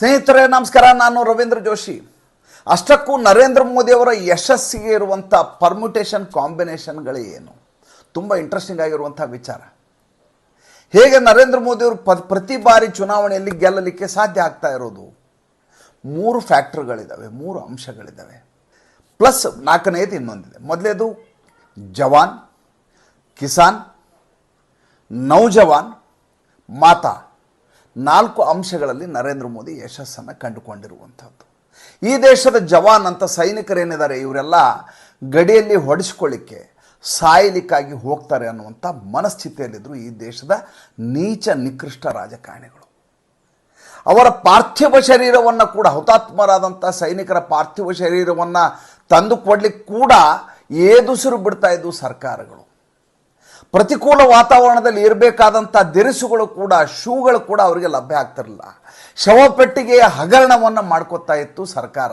ಸ್ನೇಹಿತರೆ, ನಮಸ್ಕಾರ. ನಾನು ರವೀಂದ್ರ ಜೋಶಿ. ಅಷ್ಟಕ್ಕೂ ನರೇಂದ್ರ ಮೋದಿಯವರ ಯಶಸ್ಸಿಗೆ ಇರುವಂಥ ಪರ್ಮ್ಯುಟೇಷನ್ ಕಾಂಬಿನೇಷನ್ಗಳು ಏನು? ತುಂಬ ಇಂಟ್ರೆಸ್ಟಿಂಗ್ ಆಗಿರುವಂಥ ವಿಚಾರ. ಹೇಗೆ ನರೇಂದ್ರ ಮೋದಿಯವರು ಪ, ಪ್ರತಿ ಬಾರಿ ಚುನಾವಣೆಯಲ್ಲಿ ಗೆಲ್ಲಲಿಕ್ಕೆ ಸಾಧ್ಯ ಆಗ್ತಾ ಇರೋದು? ಮೂರು ಫ್ಯಾಕ್ಟ್ರಿಗಳಿದ್ದಾವೆ ಮೂರು ಅಂಶಗಳಿದ್ದಾವೆ ಪ್ಲಸ್ ನಾಲ್ಕನೇದು ಇನ್ನೊಂದಿದೆ. ಮೊದಲೇದು, ಜವಾನ್, ಕಿಸಾನ್, ನೌಜವಾನ್, ಮಾತಾ. ನಾಲ್ಕು ಅಂಶಗಳಲ್ಲಿ ನರೇಂದ್ರ ಮೋದಿ ಯಶಸ್ಸನ್ನು ಕಂಡುಕೊಂಡಿರುವಂಥದ್ದು. ಈ ದೇಶದ ಜವಾನ್ ಅಂತ ಸೈನಿಕರೇನಿದ್ದಾರೆ, ಇವರೆಲ್ಲ ಗಡಿಯಲ್ಲಿ ಹೊಡೆಸ್ಕೊಳ್ಳಿಕ್ಕೆ ಸಾಯಲಿಕ್ಕಾಗಿ ಹೋಗ್ತಾರೆ ಅನ್ನುವಂಥ ಮನಸ್ಥಿತಿಯಲ್ಲಿದ್ದರು ಈ ದೇಶದ ನೀಚ, ನಿಕೃಷ್ಟ ರಾಜಕಾರಣಿಗಳು. ಅವರ ಪಾರ್ಥಿವ ಶರೀರವನ್ನು ಕೂಡ, ಹುತಾತ್ಮರಾದಂಥ ಸೈನಿಕರ ಪಾರ್ಥಿವ ಶರೀರವನ್ನು ತಂದು ಕೊಡ್ಲಿಕ್ಕೆ ಕೂಡ ಏದುಸಿರು ಬಿಡ್ತಾ ಇದ್ದವು ಸರ್ಕಾರಗಳು. ಪ್ರತಿಕೂಲ ವಾತಾವರಣದಲ್ಲಿ ಇರಬೇಕಾದಂಥ ದಿರಿಸುಗಳು ಕೂಡ, ಶೂಗಳು ಕೂಡ ಅವರಿಗೆ ಲಭ್ಯ ಆಗ್ತಿರಲಿಲ್ಲ. ಶವಪೆಟ್ಟಿಗೆಯ ಹಗರಣವನ್ನು ಮಾಡ್ಕೋತಾ ಇತ್ತು ಸರ್ಕಾರ.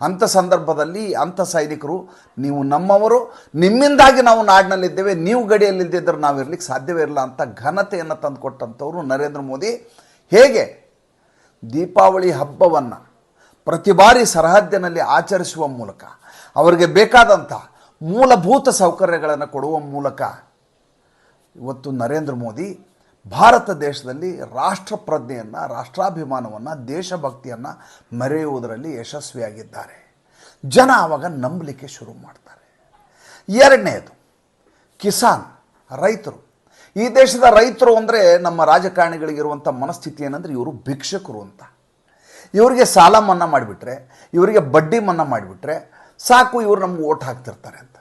ಅಂಥ ಸಂದರ್ಭದಲ್ಲಿ ಅಂಥ ಸೈನಿಕರು, ನೀವು ನಮ್ಮವರು, ನಿಮ್ಮಿಂದಾಗಿ ನಾವು ನಾಡಿನಲ್ಲಿದ್ದೇವೆ, ನೀವು ಗಡಿಯಲ್ಲಿದ್ದಿದ್ದರೂ ನಾವು ಇರ್ಲಿಕ್ಕೆ ಸಾಧ್ಯವೇ ಇಲ್ಲ ಅಂತ ಘನತೆಯನ್ನು ತಂದುಕೊಟ್ಟಂಥವ್ರು ನರೇಂದ್ರ ಮೋದಿ. ಹೇಗೆ? ದೀಪಾವಳಿ ಹಬ್ಬವನ್ನು ಪ್ರತಿ ಬಾರಿ ಸರಹದ್ದಿನಲ್ಲಿ ಆಚರಿಸುವ ಮೂಲಕ, ಅವರಿಗೆ ಬೇಕಾದಂಥ ಮೂಲಭೂತ ಸೌಕರ್ಯಗಳನ್ನು ಕೊಡುವ ಮೂಲಕ ಇವತ್ತು ನರೇಂದ್ರ ಮೋದಿ ಭಾರತ ದೇಶದಲ್ಲಿ ರಾಷ್ಟ್ರಪ್ರಜ್ಞೆಯನ್ನು, ರಾಷ್ಟ್ರಾಭಿಮಾನವನ್ನು, ದೇಶಭಕ್ತಿಯನ್ನು ಮೆರೆಯುವುದರಲ್ಲಿ ಯಶಸ್ವಿಯಾಗಿದ್ದಾರೆ. ಜನ ಆವಾಗ ನಂಬಲಿಕ್ಕೆ ಶುರು ಮಾಡ್ತಾರೆ. ಎರಡನೇದು, ಕಿಸಾನ್, ರೈತರು. ಈ ದೇಶದ ರೈತರು ಅಂದರೆ ನಮ್ಮ ರಾಜಕಾರಣಿಗಳಿಗಿರುವಂಥ ಮನಸ್ಥಿತಿ ಏನಂದರೆ ಇವರು ಭಿಕ್ಷಕರು ಅಂತ. ಇವರಿಗೆ ಸಾಲ ಮನ್ನಾ ಮಾಡಿಬಿಟ್ರೆ, ಇವರಿಗೆ ಬಡ್ಡಿ ಮನ್ನಾ ಮಾಡಿಬಿಟ್ರೆ ಸಾಕು, ಇವರು ನಮ್ಗೆ ಓಟ್ ಹಾಕ್ತಿರ್ತಾರೆ ಅಂತ.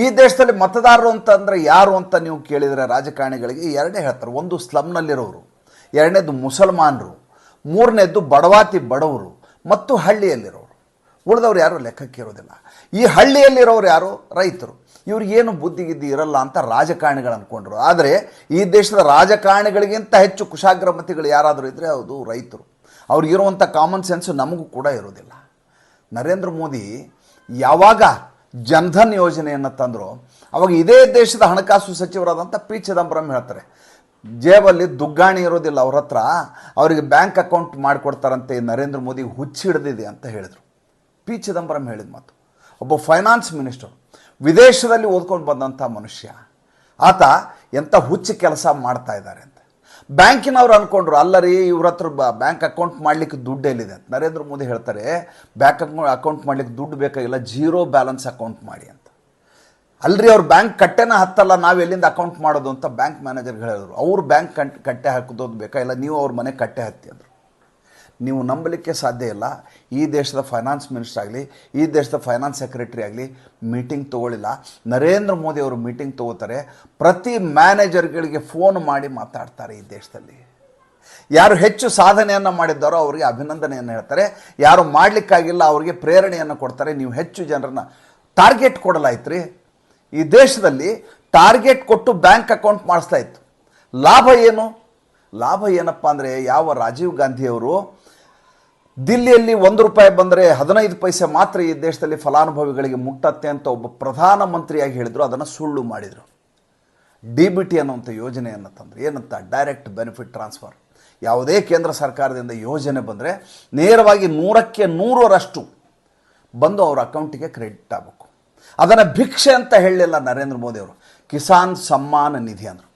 ಈ ದೇಶದಲ್ಲಿ ಮತದಾರರು ಅಂತಂದರೆ ಯಾರು ಅಂತ ನೀವು ಕೇಳಿದರೆ ರಾಜಕಾರಣಿಗಳಿಗೆ ಎರಡೇ ಹೇಳ್ತಾರೆ. ಒಂದು ಸ್ಲಮ್ನಲ್ಲಿರೋರು ಎರಡನೇದು ಮುಸಲ್ಮಾನರು, ಮೂರನೇದು ಬಡವಾತಿ ಬಡವರು ಮತ್ತು ಹಳ್ಳಿಯಲ್ಲಿರೋರು. ಉಳಿದವ್ರು ಯಾರು ಲೆಕ್ಕಕ್ಕೆ ಇರೋದಿಲ್ಲ. ಈ ಹಳ್ಳಿಯಲ್ಲಿರೋರು ಯಾರು? ರೈತರು. ಇವ್ರಿಗೇನು ಬುದ್ಧಿ ಗಿದ್ದಿ ಇರಲ್ಲ ಅಂತ ರಾಜಕಾರಣಿಗಳು ಅಂದ್ಕೊಂಡ್ರು ಆದರೆ ಈ ದೇಶದ ರಾಜಕಾರಣಿಗಳಿಗಿಂತ ಹೆಚ್ಚು ಕುಶಾಗ್ರಮತಿಗಳು ಯಾರಾದರೂ ಇದ್ದರೆ ಅದು ರೈತರು. ಅವ್ರಿಗಿರುವಂಥ ಕಾಮನ್ ಸೆನ್ಸು ನಮಗೂ ಕೂಡ ಇರೋದಿಲ್ಲ ನರೇಂದ್ರ ಮೋದಿ ಯಾವಾಗ ಜನ್ಧನ್ ಯೋಜನೆಯನ್ನು ತಂದರು. ಅವಾಗ ಇದೇ ದೇಶದ ಹಣಕಾಸು ಸಚಿವರಾದಂಥ ಪಿ ಚಿದಂಬರಂ ಹೇಳ್ತಾರೆ, ಜೇಬಲ್ಲಿ ದುಗ್ಗಾಣಿ ಇರೋದಿಲ್ಲ ಅವ್ರ ಹತ್ರ, ಅವರಿಗೆ ಬ್ಯಾಂಕ್ ಅಕೌಂಟ್ ಮಾಡಿಕೊಡ್ತಾರಂತೆ, ನರೇಂದ್ರ ಮೋದಿ ಹುಚ್ಚಿ ಹಿಡಿದಿದೆ ಅಂತ ಹೇಳಿದರು. ಪಿ ಚಿದಂಬರಂ ಹೇಳಿದ ಮಾತು. ಒಬ್ಬ ಫೈನಾನ್ಸ್ ಮಿನಿಸ್ಟರ್, ವಿದೇಶದಲ್ಲಿ ಓದ್ಕೊಂಡು ಬಂದಂಥ ಮನುಷ್ಯ, ಆತ ಎಂಥ ಹುಚ್ಚು ಕೆಲಸ ಮಾಡ್ತಾ ಇದ್ದಾರೆ ಅಂತ. ಬ್ಯಾಂಕಿನವ್ರು ಅಂದ್ಕೊಂಡ್ರು ಅಲ್ಲರಿ ಇವ್ರ ಹತ್ರ ಬ್ಯಾಂಕ್ ಅಕೌಂಟ್ ಮಾಡ್ಲಿಕ್ಕೆ ದುಡ್ಡು ಎಲ್ಲಿದೆ ಅಂತ. ನರೇಂದ್ರ ಮೋದಿ ಹೇಳ್ತಾರೆ, ಬ್ಯಾಂಕ್ ಅಕೌಂಟ್ ಮಾಡ್ಲಿಕ್ಕೆ ದುಡ್ಡು ಬೇಕಾಗಿಲ್ಲ, ಜೀರೋ ಬ್ಯಾಲೆನ್ಸ್ ಅಕೌಂಟ್ ಮಾಡಿ ಅಂತ. ಅಲ್ರಿ ಅವ್ರು ಬ್ಯಾಂಕ್ ಕಟ್ಟೆನ ಹತ್ತಲ್ಲ, ನಾವು ಎಲ್ಲಿಂದ ಅಕೌಂಟ್ ಮಾಡೋದು ಅಂತ ಬ್ಯಾಂಕ್ ಮ್ಯಾನೇಜರ್ಗಳು ಹೇಳಿದ್ರು. ಅವ್ರು ಬ್ಯಾಂಕ್ ಕಂಟ್ ಕಟ್ಟೆ ಹಾಕೋದು ಬೇಕಾಗಿಲ್ಲ ನೀವು ಅವ್ರ ಮನೆ ಕಟ್ಟೆ ಹತ್ತಿ ಅಂದರು. ನೀವು ನಂಬಲಿಕ್ಕೆ ಸಾಧ್ಯ ಇಲ್ಲ. ಈ ದೇಶದ ಫೈನಾನ್ಸ್ ಮಿನಿಸ್ಟರ್ ಆಗಲಿ, ಈ ದೇಶದ ಫೈನಾನ್ಸ್ ಸೆಕ್ರೆಟರಿ ಆಗಲಿ ಮೀಟಿಂಗ್ ತೊಗೊಳ್ಳಿಲ್ಲ. ನರೇಂದ್ರ ಮೋದಿ ಅವರು ಮೀಟಿಂಗ್ ತೊಗೋತಾರೆ. ಪ್ರತಿ ಮ್ಯಾನೇಜರ್ಗಳಿಗೆ ಫೋನ್ ಮಾಡಿ ಮಾತಾಡ್ತಾರೆ ಈ ದೇಶದಲ್ಲಿ. ಯಾರು ಹೆಚ್ಚು ಸಾಧನೆಯನ್ನು ಮಾಡಿದ್ದಾರೋ ಅವರಿಗೆ ಅಭಿನಂದನೆಯನ್ನು ಹೇಳ್ತಾರೆ. ಯಾರು ಮಾಡಲಿಕ್ಕಾಗಿಲ್ಲ ಅವರಿಗೆ ಪ್ರೇರಣೆಯನ್ನು ಕೊಡ್ತಾರೆ. ನೀವು ಹೆಚ್ಚು ಜನರನ್ನು ಟಾರ್ಗೆಟ್ ಕೊಡಲಾಯ್ತು ರೀ ಈ ದೇಶದಲ್ಲಿ ಟಾರ್ಗೆಟ್ ಕೊಟ್ಟು ಬ್ಯಾಂಕ್ ಅಕೌಂಟ್ ಮಾಡಿಸ್ತಾ ಇತ್ತು ಲಾಭ ಏನು? ಲಾಭ ಏನಪ್ಪ ಅಂದರೆ ಯಾವ ರಾಜೀವ್ ಗಾಂಧಿಯವರು ದಿಲ್ಲಿಯಲ್ಲಿ ಒಂದು ರೂಪಾಯಿ ಬಂದರೆ ಹದಿನೈದು ಪೈಸೆ ಮಾತ್ರ ಈ ದೇಶದಲ್ಲಿ ಫಲಾನುಭವಿಗಳಿಗೆ ಮುಟ್ಟತ್ತೆ ಅಂತ ಒಬ್ಬ ಪ್ರಧಾನಮಂತ್ರಿಯಾಗಿ ಹೇಳಿದರು, ಅದನ್ನು ಸುಳ್ಳು ಮಾಡಿದರು. ಡಿ ಬಿ ಟಿ ಅನ್ನುವಂಥ ಯೋಜನೆಯನ್ನು ತಂದರು. ಏನಂತ? ಡೈರೆಕ್ಟ್ ಬೆನಿಫಿಟ್ ಟ್ರಾನ್ಸ್ಫರ್ ಯಾವುದೇ ಕೇಂದ್ರ ಸರ್ಕಾರದಿಂದ ಯೋಜನೆ ಬಂದರೆ ನೇರವಾಗಿ ನೂರಕ್ಕೆ ನೂರರಷ್ಟು ಬಂದು ಅವರ ಅಕೌಂಟಿಗೆ ಕ್ರೆಡಿಟ್ ಆಗಬೇಕು. ಅದನ್ನು ಭಿಕ್ಷೆ ಅಂತ ಹೇಳಲಿಲ್ಲ ನರೇಂದ್ರ ಮೋದಿ ಅವರು. ಕಿಸಾನ್ ಸಮ್ಮಾನ ನಿಧಿ ಅಂದರು.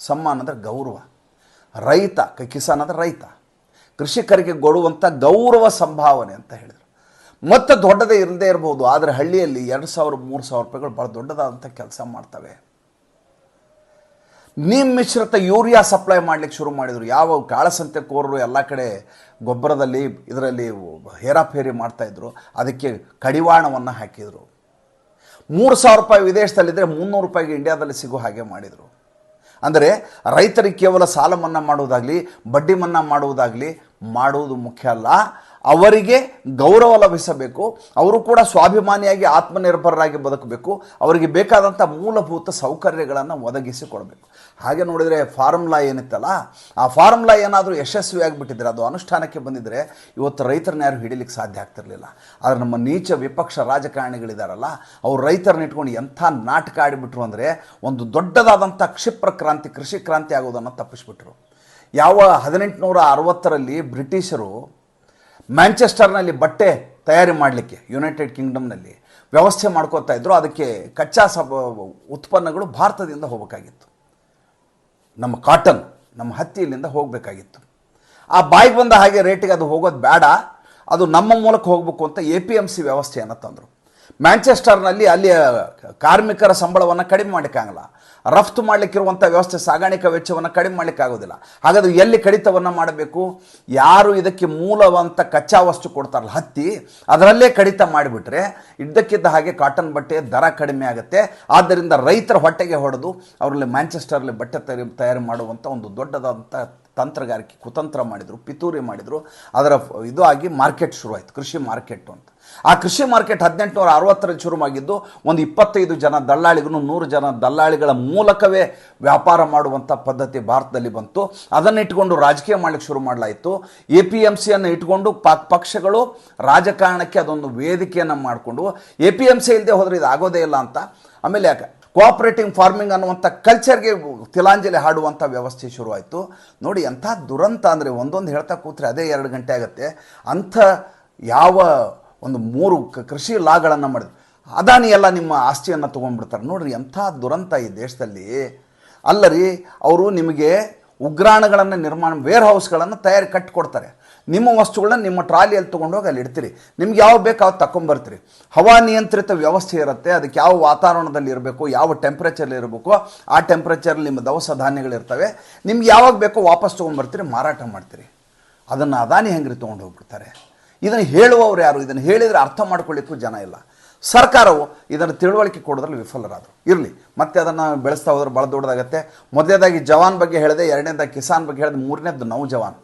ಸಮ್ಮಾನ ಅಂದರೆ ಗೌರವ. ರೈತ, ಕಿಸಾನ್ ಅಂದರೆ ರೈತ. ಕೃಷಿಕರಿಗೆ ಕೊಡುವಂಥ ಗೌರವ ಸಂಭಾವನೆ ಅಂತ ಹೇಳಿದರು. ಮತ್ತು ದೊಡ್ಡದೇ ಇರದೇ ಇರಬಹುದು ಆದರೆ ಹಳ್ಳಿಯಲ್ಲಿ ಎರಡು ಸಾವಿರ, ಮೂರು ಸಾವಿರ ರೂಪಾಯಿಗಳು ಭಾಳ ದೊಡ್ಡದಾದಂಥ ಕೆಲಸ ಮಾಡ್ತವೆ. ನೀಮ್ ಮಿಶ್ರಿತ ಯೂರಿಯಾ ಸಪ್ಲೈ ಮಾಡ್ಲಿಕ್ಕೆ ಶುರು ಮಾಡಿದರು. ಯಾವ ಕಾಳಸಂತೆ ಕೋರರು ಎಲ್ಲ ಕಡೆ ಗೊಬ್ಬರದಲ್ಲಿ, ಇದರಲ್ಲಿ ಹೇರಾಫೇರಿ ಮಾಡ್ತಾಯಿದ್ರು ಅದಕ್ಕೆ ಕಡಿವಾಣವನ್ನು ಹಾಕಿದರು. ಮೂರು ಸಾವಿರ ರೂಪಾಯಿ ವಿದೇಶದಲ್ಲಿದ್ದರೆ ಮುನ್ನೂರು ರೂಪಾಯಿಗೆ ಇಂಡಿಯಾದಲ್ಲಿ ಸಿಗೋ ಹಾಗೆ ಮಾಡಿದರು. ಅಂದರೆ ರೈತರಿಗೆ ಕೇವಲ ಸಾಲ ಮನ್ನಾ ಮಾಡುವುದಾಗಲಿ ಬಡ್ಡಿ ಮನ್ನಾ ಮಾಡುವುದಾಗಲಿ ಮಾಡುವುದು ಮುಖ್ಯ ಅಲ್ಲ. ಅವರಿಗೆ ಗೌರವ ಲಭಿಸಬೇಕು, ಅವರು ಕೂಡ ಸ್ವಾಭಿಮಾನಿಯಾಗಿ ಆತ್ಮನಿರ್ಭರರಾಗಿ ಬದುಕಬೇಕು, ಅವರಿಗೆ ಬೇಕಾದಂಥ ಮೂಲಭೂತ ಸೌಕರ್ಯಗಳನ್ನು ಒದಗಿಸಿ ಕೊಡಬೇಕು ಹಾಗೆ ನೋಡಿದರೆ ಫಾರ್ಮುಲಾ ಏನಿತ್ತಲ್ಲ, ಆ ಫಾರ್ಮುಲಾ ಏನಾದರೂ ಯಶಸ್ವಿಯಾಗಿಬಿಟ್ಟಿದ್ರೆ, ಅದು ಅನುಷ್ಠಾನಕ್ಕೆ ಬಂದಿದ್ದರೆ ಇವತ್ತು ರೈತರನ್ನ ಯಾರು ಹಿಡಿಲಿಕ್ಕೆ ಸಾಧ್ಯ ಆಗ್ತಿರಲಿಲ್ಲ. ಆದರೆ ನಮ್ಮ ನೀಚ ವಿಪಕ್ಷ ರಾಜಕಾರಣಿಗಳಿದಾರಲ್ಲ, ಅವರು ರೈತರನ್ನ ಇಟ್ಕೊಂಡು ಎಂಥ ನಾಟಕ ಆಡಿಬಿಟ್ರು ಅಂದರೆ ಒಂದು ದೊಡ್ಡದಾದಂಥ ಕ್ಷಿಪ್ರ ಕ್ರಾಂತಿ, ಕೃಷಿ ಕ್ರಾಂತಿ ಆಗೋದನ್ನು ತಪ್ಪಿಸ್ಬಿಟ್ರು. ಯಾವ ಹದಿನೆಂಟುನೂರ ಅರವತ್ತರಲ್ಲಿ ಬ್ರಿಟಿಷರು ಮ್ಯಾಂಚೆಸ್ಟರ್ನಲ್ಲಿ ಬಟ್ಟೆ ತಯಾರಿ ಮಾಡಲಿಕ್ಕೆ, ಯುನೈಟೆಡ್ ಕಿಂಗ್ಡಮ್ನಲ್ಲಿ ವ್ಯವಸ್ಥೆ ಮಾಡ್ಕೋತಾ ಇದ್ರು. ಅದಕ್ಕೆ ಕಚ್ಚಾ ಸಬ ಉತ್ಪನ್ನಗಳು ಭಾರತದಿಂದ ಹೋಗಬೇಕಾಗಿತ್ತು. ನಮ್ಮ ಕಾಟನ್ ನಮ್ಮ ಹತ್ತಿಯಲ್ಲಿಂದ ಹೋಗಬೇಕಾಗಿತ್ತು. ಆ ಬಾಯಿಗೆ ಬಂದ ಹಾಗೆ ರೇಟಿಗೆ ಅದು ಹೋಗೋದು ಬೇಡ. ಅದು ನಮ್ಮ ಮೂಲಕ ಹೋಗಬೇಕು ಅಂತ ಎ ಪಿ ಎಂ ಸಿ ವ್ಯವಸ್ಥೆಯನ್ನು ತಂದರು. ಮ್ಯಾಂಚೆಸ್ಟರ್ನಲ್ಲಿ ಅಲ್ಲಿಯ ಕಾರ್ಮಿಕರ ಸಂಬಳವನ್ನು ಕಡಿಮೆ ಮಾಡಲಿಕ್ಕಾಗಲ್ಲ. ರಫ್ತು ಮಾಡಲಿಕ್ಕಿರುವಂಥ ವ್ಯವಸ್ಥೆ, ಸಾಗಾಣಿಕಾ ವೆಚ್ಚವನ್ನು ಕಡಿಮೆ ಮಾಡಲಿಕ್ಕಾಗೋದಿಲ್ಲ. ಹಾಗಾದ್ರೆ ಎಲ್ಲಿ ಕಡಿತವನ್ನು ಮಾಡಬೇಕು? ಯಾರು ಇದಕ್ಕೆ ಮೂಲವಂತ ಕಚ್ಚಾ ವಸ್ತು ಕೊಡ್ತಾರಲ್ಲ, ಹತ್ತಿ, ಅದರಲ್ಲೇ ಕಡಿತ ಮಾಡಿಬಿಟ್ರೆ ಇದ್ದಕ್ಕಿದ್ದ ಹಾಗೆ ಕಾಟನ್ ಬಟ್ಟೆ ದರ ಕಡಿಮೆ ಆಗುತ್ತೆ. ಆದ್ದರಿಂದ ರೈತರ ಹೊಟ್ಟೆಗೆ ಹೊಡೆದು, ಅವರಲ್ಲಿ ಮ್ಯಾಂಚೆಸ್ಟರಲ್ಲಿ ಬಟ್ಟೆ ತಯಾರಿ, ತಯಾರು ಮಾಡುವಂಥ ಒಂದು ದೊಡ್ಡದಾದಂಥ ತಂತ್ರಗಾರಿಕೆ, ಕುತಂತ್ರ ಮಾಡಿದರು, ಪಿತೂರಿ ಮಾಡಿದರು, ಅದರ ಇದು ಆಗಿ ಮಾರ್ಕೆಟ್ ಶುರುವಾಯಿತು, ಕೃಷಿ ಮಾರ್ಕೆಟ್ ಅಂತ. ಆ ಕೃಷಿ ಮಾರ್ಕೆಟ್ ಹದಿನೆಂಟುನೂರ ಅರವತ್ತರಲ್ಲಿ ಶುರುವಾಗಿದ್ದು, ಒಂದು ಇಪ್ಪತ್ತೈದು ಜನ ದಲ್ಲಾಳಿಗೂ ನೂರು ಜನ ದಲ್ಲಾಳಿಗಳ ಮೂಲಕವೇ ವ್ಯಾಪಾರ ಮಾಡುವಂಥ ಪದ್ಧತಿ ಭಾರತದಲ್ಲಿ ಬಂತು. ಅದನ್ನು ಇಟ್ಕೊಂಡು ರಾಜಕೀಯ ಮಾಡಲಿಕ್ಕೆ ಶುರು ಮಾಡಲಾಯಿತು. ಎ ಪಿ ಎಂ ಸಿಯನ್ನು ಇಟ್ಕೊಂಡು ಪಾಕ್ ಪಕ್ಷಗಳು ರಾಜಕಾರಣಕ್ಕೆ ಅದೊಂದು ವೇದಿಕೆಯನ್ನು ಮಾಡಿಕೊಂಡು, ಎ ಪಿ ಎಂ ಸಿ ಇಲ್ಲದೆ ಹೋದರೆ ಇದು ಆಗೋದೇ ಇಲ್ಲ ಅಂತ. ಆಮೇಲೆ ಯಾಕೆ ಕೋಆಪರೇಟಿವ್ ಫಾರ್ಮಿಂಗ್ ಅನ್ನುವಂಥ ಕಲ್ಚರ್ಗೆ ತಿಲಾಂಜಲಿ ಹಾಡುವಂಥ ವ್ಯವಸ್ಥೆ ಶುರುವಾಯಿತು. ನೋಡಿ, ಎಂಥ ದುರಂತ ಅಂದರೆ ಒಂದೊಂದು ಹೇಳ್ತಾ ಕೂತ್ರೆ ಅದೇ ಎರಡು ಗಂಟೆ ಆಗುತ್ತೆ. ಅಂಥ ಯಾವ ಒಂದು ಮೂರು ಕೃಷಿ ಲಾಗಳನ್ನು ಮಾಡಿದ್ರು. ಅದಾನಿ ಎಲ್ಲ ನಿಮ್ಮ ಆಸ್ತಿಯನ್ನು ತೊಗೊಂಡ್ಬಿಡ್ತಾರೆ. ನೋಡಿರಿ, ಎಂಥ ದುರಂತ ಈ ದೇಶದಲ್ಲಿ. ಅಲ್ಲರಿ, ಅವರು ನಿಮಗೆ ಉಗ್ರಾಣಗಳನ್ನು ನಿರ್ಮಾಣ ವೇರ್ ಹೌಸ್ಗಳನ್ನು ತಯಾರಿ ಕಟ್ಟಿಕೊಡ್ತಾರೆ ನಿಮ್ಮ ವಸ್ತುಗಳನ್ನ ನಿಮ್ಮ ಟ್ರಾಲಿಯಲ್ಲಿ ತೊಗೊಂಡೋಗಿ ಅಲ್ಲಿ ಇಡ್ತೀರಿ. ನಿಮ್ಗೆ ಯಾವ ಬೇಕು ಅವ್ರು ತಗೊಂಬರ್ತೀರಿ ಹವಾ ನಿಯಂತ್ರಿತ ವ್ಯವಸ್ಥೆ ಇರುತ್ತೆ, ಅದಕ್ಕೆ ಯಾವ ವಾತಾವರಣದಲ್ಲಿ ಇರಬೇಕು, ಯಾವ ಟೆಂಪ್ರೇಚರ್ಲಿ ಇರಬೇಕು, ಆ ಟೆಂಪ್ರೇಚರ್ಲಿ ನಿಮ್ಮ ದವಸ ಧಾನ್ಯಗಳಿರ್ತವೆ ನಿಮ್ಗೆ ಯಾವಾಗ ಬೇಕೋ ವಾಪಸ್ ತೊಗೊಂಬರ್ತೀರಿ, ಮಾರಾಟ ಮಾಡ್ತೀರಿ. ಅದನ್ನು ಅದಾನಿ ಹೆಂಗ್ರಿ ತೊಗೊಂಡು ಹೋಗ್ಬಿಡ್ತಾರೆ. ಇದನ್ನು ಹೇಳುವವರು ಯಾರು? ಇದನ್ನು ಹೇಳಿದರೆ ಅರ್ಥ ಮಾಡ್ಕೊಳ್ಳಿಕ್ಕೂ ಜನ ಇಲ್ಲ. ಸರ್ಕಾರವು ಇದನ್ನು ತಿಳುವಳಿಕೆ ಕೊಡೋದ್ರಲ್ಲಿ ವಿಫಲರಾದರು. ಇರಲಿ, ಮತ್ತೆ ಅದನ್ನು ಬೆಳೆಸ್ತಾ ಹೋದ್ರೆ ಭಾಳ ದೊಡ್ಡದಾಗತ್ತೆ. ಮೊದಲನೇದಾಗಿ ಜವಾನ್ ಬಗ್ಗೆ ಹೇಳಿದೆ, ಎರಡನೇದಾಗಿ ಕಿಸಾನ್ ಬಗ್ಗೆ ಹೇಳಿದೆ ಮೂರನೇದು ನೌ ಜವಾನ್.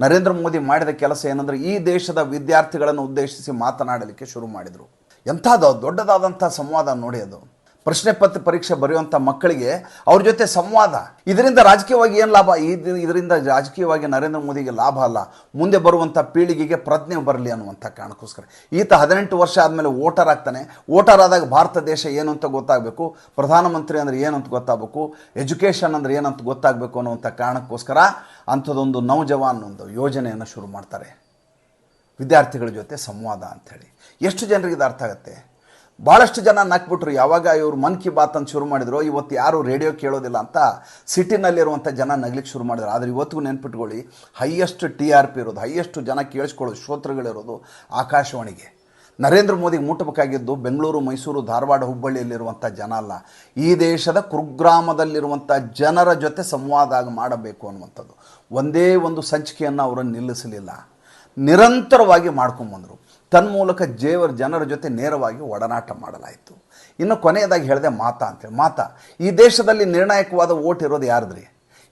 ನರೇಂದ್ರ ಮೋದಿ ಮಾಡಿದ ಕೆಲಸ ಏನಂದ್ರೆ ಈ ದೇಶದ ವಿದ್ಯಾರ್ಥಿಗಳನ್ನು ಉದ್ದೇಶಿಸಿ ಮಾತನಾಡಲಿಕ್ಕೆ ಶುರು ಮಾಡಿದರು. ಎಂಥದ್ದು ದೊಡ್ಡದಾದಂಥ ಸಂವಾದ ನೋಡಿ ಅದು. ಪ್ರಶ್ನೆ ಪತ್ರ ಪರೀಕ್ಷೆ ಬರೆಯುವಂಥ ಮಕ್ಕಳಿಗೆ ಅವ್ರ ಜೊತೆ ಸಂವಾದ. ಇದರಿಂದ ರಾಜಕೀಯವಾಗಿ ಏನು ಲಾಭ? ಇದು ಇದರಿಂದ ರಾಜಕೀಯವಾಗಿ ನರೇಂದ್ರ ಮೋದಿಗೆ ಲಾಭ ಅಲ್ಲ. ಮುಂದೆ ಬರುವಂಥ ಪೀಳಿಗೆಗೆ ಪ್ರಜ್ಞೆ ಬರಲಿ ಅನ್ನುವಂಥ ಕಾರಣಕ್ಕೋಸ್ಕರ. ಈತ ಹದಿನೆಂಟು ವರ್ಷ ಆದಮೇಲೆ ವೋಟರ್ ಆಗ್ತಾನೆ. ವೋಟರ್ ಆದಾಗ ಭಾರತ ದೇಶ ಏನು ಅಂತ ಗೊತ್ತಾಗಬೇಕು. ಪ್ರಧಾನಮಂತ್ರಿ ಅಂದರೆ ಏನು ಅಂತ ಗೊತ್ತಾಗಬೇಕು. ಎಜುಕೇಷನ್ ಅಂದರೆ ಏನಂತ ಗೊತ್ತಾಗಬೇಕು ಅನ್ನುವಂಥ ಕಾರಣಕ್ಕೋಸ್ಕರ ಅಂಥದ್ದೊಂದು ನೌಜವಾನ್ ಒಂದು ಯೋಜನೆಯನ್ನು ಶುರು ಮಾಡ್ತಾರೆ. ವಿದ್ಯಾರ್ಥಿಗಳ ಜೊತೆ ಸಂವಾದ ಅಂಥೇಳಿ. ಎಷ್ಟು ಜನರಿಗೆ ಇದು ಅರ್ಥ ಆಗುತ್ತೆ? ಭಾಳಷ್ಟು ಜನ ನಕ್ಬಿಟ್ರು, ಯಾವಾಗ ಇವರು ಮನ್ ಕಿ ಬಾತ್ ಅಂತ ಶುರು ಮಾಡಿದ್ರು, ಇವತ್ತು ಯಾರು ರೇಡಿಯೋ ಕೇಳೋದಿಲ್ಲ ಅಂತ ಸಿಟಿನಲ್ಲಿರುವಂಥ ಜನ ನಗ್ಲಿಕ್ಕೆ ಶುರು ಮಾಡಿದ್ರು. ಆದರೆ ಇವತ್ತಿಗೂ ನೆನ್ಪಿಟ್ಕೊಳ್ಳಿ, ಹೈಯೆಸ್ಟ್ ಟಿ ಆರ್ ಪಿ ಇರೋದು, ಹೈಯೆಸ್ಟ್ ಜನ ಕೇಳಿಸ್ಕೊಳ್ಳೋದು, ಶ್ರೋತೃಗಳಿರೋದು ಆಕಾಶವಾಣಿಗೆ. ನರೇಂದ್ರ ಮೋದಿಗೆ ಮುಟ್ಟಬೇಕಾಗಿದ್ದು ಬೆಂಗಳೂರು, ಮೈಸೂರು, ಧಾರವಾಡ ಹುಬ್ಬಳ್ಳಿಯಲ್ಲಿರುವಂಥ ಜನ ಅಲ್ಲ. ಈ ದೇಶದ ಕುರುಗ್ರಾಮದಲ್ಲಿರುವಂಥ ಜನರ ಜೊತೆ ಸಂವಾದ ಮಾಡಬೇಕು ಅನ್ನುವಂಥದ್ದು. ಒಂದೇ ಒಂದು ಸಂಚಿಕೆಯನ್ನು ಅವರನ್ನು ನಿಲ್ಲಿಸಲಿಲ್ಲ. ನಿರಂತರವಾಗಿ ಮಾಡ್ಕೊಂಬಂದರು. ತನ್ಮೂಲಕ ಜೇವರ ಜನರ ಜೊತೆ ನೇರವಾಗಿ ಒಡನಾಟ ಮಾಡಲಾಯಿತು. ಇನ್ನು ಕೊನೆಯದಾಗಿ ಹೇಳಿದೆ ಮಾತಾ ಅಂತೇಳಿ ಮಾತಾ, ಈ ದೇಶದಲ್ಲಿ ನಿರ್ಣಾಯಕವಾದ ಓಟ್ ಇರೋದು ಯಾರ್ದ್ರಿ?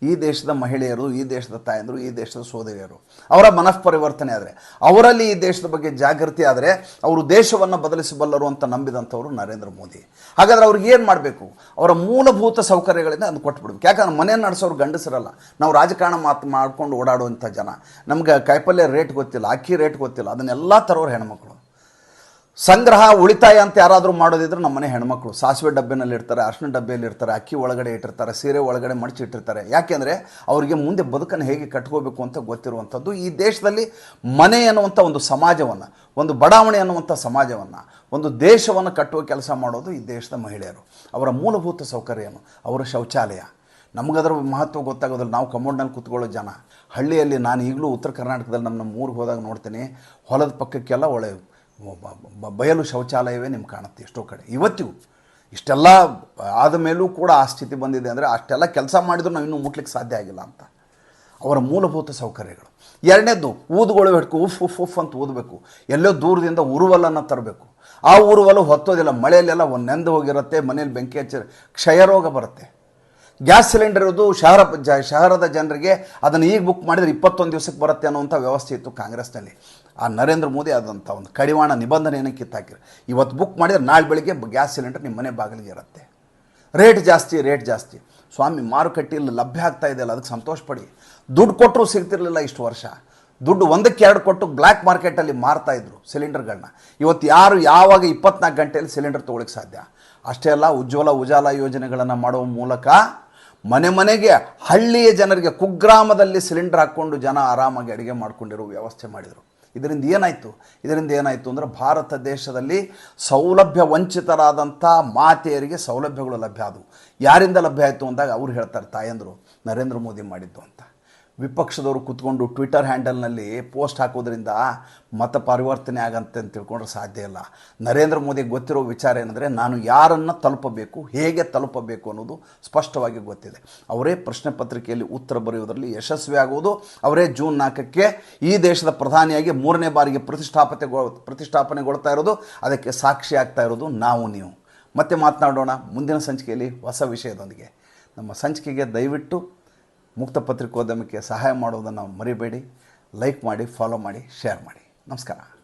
ಈ ದೇಶದ ಮಹಿಳೆಯರು, ಈ ದೇಶದ ತಾಯಂದರು, ಈ ದೇಶದ ಸೋದರಿಯರು. ಅವರ ಮನಃಪರಿವರ್ತನೆ ಆದರೆ, ಅವರಲ್ಲಿ ಈ ದೇಶದ ಬಗ್ಗೆ ಜಾಗೃತಿ ಆದರೆ, ಅವರು ದೇಶವನ್ನು ಬದಲಿಸಬಲ್ಲರು ಅಂತ ನಂಬಿದಂಥವರು ನರೇಂದ್ರ ಮೋದಿ. ಹಾಗಾದ್ರೆ ಅವ್ರಿಗೆ ಏನು ಮಾಡಬೇಕು? ಅವರ ಮೂಲಭೂತ ಸೌಕರ್ಯಗಳಿಂದ ಅದನ್ನು ಕೊಟ್ಬಿಡ್ಬೇಕು. ಯಾಕಂದ್ರೆ ಮನೆ ನಡೆಸೋರು ಗಂಡಸರಲ್ಲ. ನಾವು ರಾಜಕಾರಣ ಮಾತು ಮಾಡ್ಕೊಂಡು ಓಡಾಡುವಂಥ ಜನ. ನಮ್ಗೆ ಕಾಯಿಪಲ್ಯ ರೇಟ್ ಗೊತ್ತಿಲ್ಲ, ಅಕ್ಕಿ ರೇಟ್ ಗೊತ್ತಿಲ್ಲ. ಅದನ್ನೆಲ್ಲ ತರೋರು ಹೆಣ್ಮಕ್ಳು. ಸಂಗ್ರಹ ಉಳಿತಾಯ ಅಂತ ಯಾರಾದರೂ ಮಾಡೋದಿದ್ರೆ ನಮ್ಮ ಮನೆ ಹೆಣ್ಮಕ್ಳು. ಸಾಸಿವೆ ಡಬ್ಬಿನಲ್ಲಿ ಇರ್ತಾರೆ ಅರ್ಶಿನ ಡಬ್ಬಿಯಲ್ಲಿ ಇರ್ತಾರೆ ಅಕ್ಕಿ ಒಳಗಡೆ ಇಟ್ಟಿರ್ತಾರೆ, ಸೀರೆ ಒಳಗಡೆ ಮಡಚಿಟ್ಟಿರ್ತಾರೆ. ಯಾಕೆಂದರೆ ಅವರಿಗೆ ಮುಂದೆ ಬದುಕನ್ನು ಹೇಗೆ ಕಟ್ಕೋಬೇಕು ಅಂತ ಗೊತ್ತಿರುವಂಥದ್ದು ಈ ದೇಶದಲ್ಲಿ ಮನೆ ಅನ್ನುವಂಥ ಒಂದು ಸಮಾಜವನ್ನು, ಒಂದು ಬಡಾವಣೆ ಅನ್ನುವಂಥ ಸಮಾಜವನ್ನು, ಒಂದು ದೇಶವನ್ನು ಕಟ್ಟುವ ಕೆಲಸ ಮಾಡೋದು ಈ ದೇಶದ ಮಹಿಳೆಯರು. ಅವರ ಮೂಲಭೂತ ಸೌಕರ್ಯ ಏನು? ಅವರ ಶೌಚಾಲಯ. ನಮಗದರ ಮಹತ್ವ ಗೊತ್ತಾಗೋದಿಲ್ಲ. ನಾವು ಕಮೋಡ್ನಲ್ಲಿ ಕೂತ್ಕೊಳ್ಳೋ ಜನ. ಹಳ್ಳಿಯಲ್ಲಿ ನಾನು ಈಗಲೂ ಉತ್ತರ ಕರ್ನಾಟಕದಲ್ಲಿ ನಮ್ಮ ಊರಿಗೆ ಹೋದಾಗ ನೋಡ್ತೀನಿ, ಹೊಲದ ಪಕ್ಕಕ್ಕೆಲ್ಲ ಒಳ್ಳೆ ಬ- ಬ- ಬಯಲು ಶೌಚಾಲಯವೇ ನಿಮ್ಗೆ ಕಾಣುತ್ತೆ ಎಷ್ಟೋ ಕಡೆ. ಇವತ್ತಿಗೂ ಇಷ್ಟೆಲ್ಲ ಆದ ಮೇಲೂ ಕೂಡ ಆ ಸ್ಥಿತಿ ಬಂದಿದೆ ಅಂದರೆ ಅಷ್ಟೆಲ್ಲ ಕೆಲಸ ಮಾಡಿದ್ರು ನಾವು ಇನ್ನೂ ಮುಟ್ಲಿಕ್ಕೆ ಸಾಧ್ಯ ಆಗಿಲ್ಲ ಅಂತ. ಅವರ ಮೂಲಭೂತ ಸೌಕರ್ಯಗಳು. ಎರಡನೇದು ಊದುಗಳು ಹಿಡ್ಕು, ಉಫ್ ಉಫ್ ಉಫ್ ಅಂತ ಊದಬೇಕು. ಎಲ್ಲೋ ದೂರದಿಂದ ಉರುವಲನ್ನು ತರಬೇಕು. ಆ ಉರುವಲು ಹೊತ್ತೋದಿಲ್ಲ, ಮಳೆಯಲ್ಲೆಲ್ಲ ಒಂದು ನೆಂದು ಹೋಗಿರುತ್ತೆ, ಮನೇಲಿ ಬೆಂಕಿ ಹಚ್ಚಿ ಕ್ಷಯರೋಗ ಬರುತ್ತೆ. ಗ್ಯಾಸ್ ಸಿಲಿಂಡರ್ ಇರೋದು ಶಹರ, ಜ, ಶಹರದ ಜನರಿಗೆ ಅದನ್ನು ಈಗ ಬುಕ್ ಮಾಡಿದರೆ ಇಪ್ಪತ್ತೊಂದು ದಿವಸಕ್ಕೆ ಬರುತ್ತೆ ಅನ್ನುವಂಥ ವ್ಯವಸ್ಥೆ ಇತ್ತು ಕಾಂಗ್ರೆಸ್ನಲ್ಲಿ. ಆ ನರೇಂದ್ರ ಮೋದಿ ಆದಂಥ ಒಂದು ಕಡಿವಾಣ ನಿಬಂಧನೆಯನ್ನು ಕಿತ್ತಾಕಿರಿ ಇವತ್ತು ಬುಕ್ ಮಾಡಿದರೆ ನಾಳೆ ಬೆಳಿಗ್ಗೆ ಗ್ಯಾಸ್ ಸಿಲಿಂಡರ್ ನಿಮ್ಮ ಮನೆ ಬಾಗಿಲಿಗೆ ಇರುತ್ತೆ. ರೇಟ್ ಜಾಸ್ತಿ ರೇಟ್ ಜಾಸ್ತಿ. ಸ್ವಾಮಿ ಮಾರುಕಟ್ಟೆಯಲ್ಲಿ ಲಭ್ಯ ಆಗ್ತಾ ಇದೆಯಲ್ಲ, ಅದಕ್ಕೆ ಸಂತೋಷ ಪಡಿ ದುಡ್ಡು ಕೊಟ್ಟರು ಸಿಗ್ತಿರಲಿಲ್ಲ ಇಷ್ಟು ವರ್ಷ. ದುಡ್ಡು ಒಂದಕ್ಕೆ ಎರಡು ಕೊಟ್ಟು ಬ್ಲ್ಯಾಕ್ ಮಾರ್ಕೆಟಲ್ಲಿ ಮಾರ್ತಾ ಇದ್ರು ಸಿಲಿಂಡರ್ಗಳನ್ನ ಇವತ್ತು ಯಾರು ಯಾವಾಗ ಇಪ್ಪತ್ನಾಲ್ಕು ಗಂಟೆಯಲ್ಲಿ ಸಿಲಿಂಡರ್ ತೊಗೊಳಕ್ಕೆ ಸಾಧ್ಯ? ಅಷ್ಟೇ ಅಲ್ಲ, ಉಜ್ವಲ ಉಜಾಲ ಯೋಜನೆಗಳನ್ನು ಮಾಡುವ ಮೂಲಕ ಮನೆ ಮನೆಗೆ ಹಳ್ಳಿಯ ಜನರಿಗೆ ಕುಗ್ರಾಮದಲ್ಲಿ ಸಿಲಿಂಡರ್ ಹಾಕ್ಕೊಂಡು ಜನ ಆರಾಮಾಗಿ ಅಡುಗೆ ಮಾಡ್ಕೊಂಡಿರೋ ವ್ಯವಸ್ಥೆ ಮಾಡಿದರು. ಇದರಿಂದ ಏನಾಯಿತು? ಇದರಿಂದ ಏನಾಯಿತು ಅಂದರೆ ಭಾರತ ದೇಶದಲ್ಲಿ ಸೌಲಭ್ಯ ವಂಚಿತರಾದಂಥ ಮಾತೆಯರಿಗೆ ಸೌಲಭ್ಯಗಳು ಲಭ್ಯ ಆದವು. ಯಾರಿಂದ ಲಭ್ಯ ಆಯಿತು ಅಂದಾಗ ಅವ್ರು ಹೇಳ್ತಾರೆ ತಾಯಂದರು, ನರೇಂದ್ರ ಮೋದಿ ಮಾಡಿದ್ದು ಅಂತ. ವಿಪಕ್ಷದವರು ಕೂತ್ಕೊಂಡು ಟ್ವಿಟರ್ ಹ್ಯಾಂಡಲ್ನಲ್ಲಿ ಪೋಸ್ಟ್ ಹಾಕೋದ್ರಿಂದ ಮತ ಪರಿವರ್ತನೆ ಆಗಂತೆ ಅಂತ ತಿಳ್ಕೊಂಡ್ರೆ ಸಾಧ್ಯ ಇಲ್ಲ. ನರೇಂದ್ರ ಮೋದಿಗೆ ಗೊತ್ತಿರೋ ವಿಚಾರ ಏನಂದರೆ ನಾನು ಯಾರನ್ನು ತಲುಪಬೇಕು, ಹೇಗೆ ತಲುಪಬೇಕು ಅನ್ನೋದು ಸ್ಪಷ್ಟವಾಗಿ ಗೊತ್ತಿದೆ. ಅವರೇ ಪ್ರಶ್ನೆ ಪತ್ರಿಕೆಯಲ್ಲಿ ಉತ್ತರ ಬರೆಯುವುದರಲ್ಲಿ ಯಶಸ್ವಿ ಆಗುವುದು, ಅವರೇ ಜೂನ್ ನಾಲ್ಕಕ್ಕೆ ಈ ದೇಶದ ಪ್ರಧಾನಿಯಾಗಿ ಮೂರನೇ ಬಾರಿಗೆ ಪ್ರತಿಷ್ಠಾಪತೆ ಪ್ರತಿಷ್ಠಾಪನೆಗೊಳ್ತಾ ಇರೋದು, ಅದಕ್ಕೆ ಸಾಕ್ಷಿ ಆಗ್ತಾ ಇರೋದು ನಾವು, ನೀವು. ಮತ್ತೆ ಮಾತನಾಡೋಣ ಮುಂದಿನ ಸಂಚಿಕೆಯಲ್ಲಿ ಹೊಸ ವಿಷಯದೊಂದಿಗೆ. ನಮ್ಮ ಸಂಚಿಕೆಗೆ ದಯವಿಟ್ಟು ಮುಕ್ತ ಪತ್ರಿಕೋದ್ಯಮಕ್ಕೆ ಸಹಾಯ ಮಾಡೋದನ್ನು ಮರಿಬೇಡಿ. ಲೈಕ್ ಮಾಡಿ ಫಾಲೋ ಮಾಡಿ ಶೇರ್ ಮಾಡಿ. ನಮಸ್ಕಾರ.